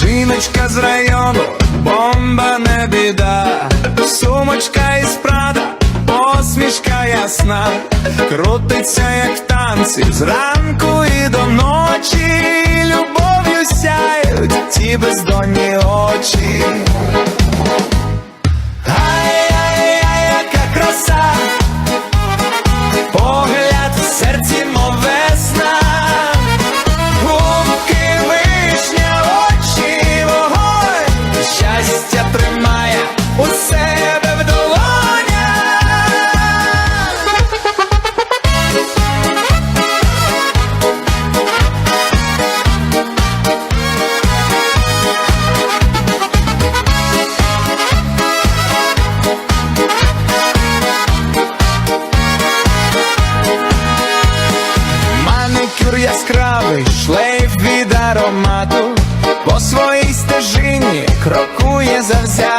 Жіночка з району, бомба не біда, сумочка із прада, посмішка ясна, крутиться, як танці, зранку і до ночі, любов'ю сяють ті бездонні очі. Яскравий, шлейф від аромату, по своїй стежині крокує завзято,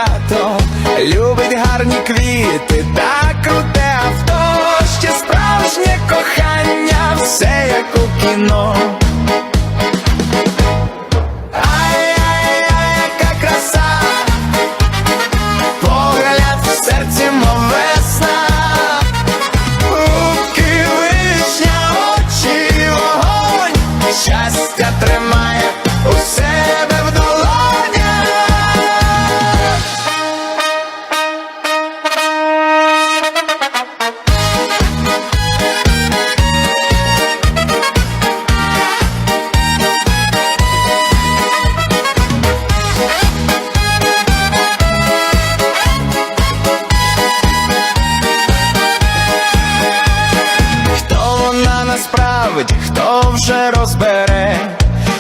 вже розбере.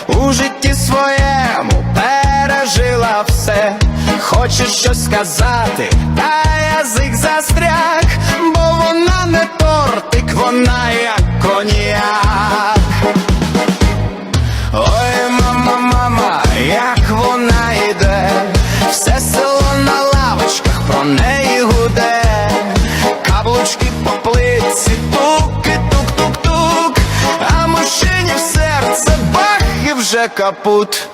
У житті своєму пережила все, хоче щось сказати, та язик застряг, бо вона не тортик, вона że kaput